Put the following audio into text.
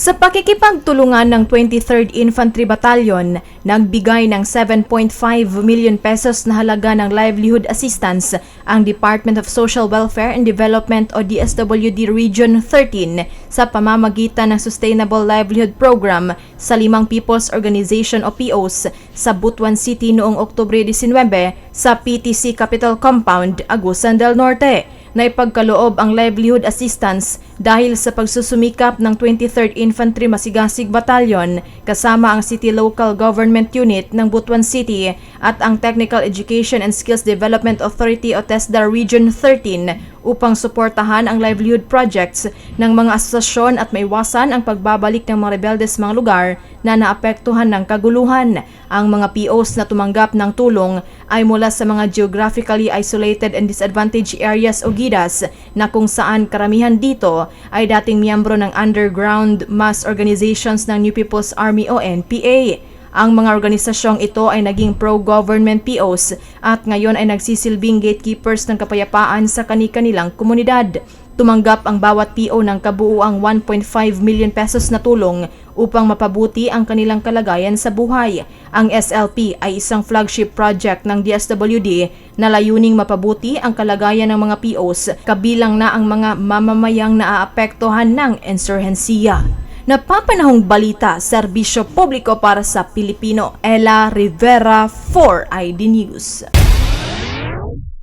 Sa pakikipagtulungan ng 23rd Infantry Battalion, nagbigay ng 7.5 million pesos na halaga ng livelihood assistance ang Department of Social Welfare and Development o DSWD Region 13 sa pamamagitan ng Sustainable Livelihood Program sa limang People's Organization o POs sa Butuan City noong Oktubre 19 sa PTC Capital Compound, Agusan del Norte na ipagkaloob ang livelihood assistance dahil sa pagsusumikap ng 23rd Infantry Masigasig Battalion kasama ang City Local Government Unit ng Butuan City at ang Technical Education and Skills Development Authority o TESDA Region 13 upang suportahan ang livelihood projects ng mga asosasyon at maiwasan ang pagbabalik ng mga rebeldes mga lugar na naapektuhan ng kaguluhan. Ang mga POs na tumanggap ng tulong ay mula sa mga geographically isolated and disadvantaged areas o GIDAS na kung saan karamihan dito ay dating miyembro ng underground mass organizations ng New People's Army o NPA. Ang mga organisasyong ito ay naging pro-government POs at ngayon ay nagsisilbing gatekeepers ng kapayapaan sa kani-kanilang komunidad. Tumanggap ang bawat PO ng kabuuang 1.5 million pesos na tulong upang mapabuti ang kanilang kalagayan sa buhay. Ang SLP ay isang flagship project ng DSWD na layuning mapabuti ang kalagayan ng mga POs kabilang na ang mga mamamayang naaapektuhan ng insurhensiya. Napapanahong balita, serbisyo publiko para sa Pilipino, Ella Rivera for ID News.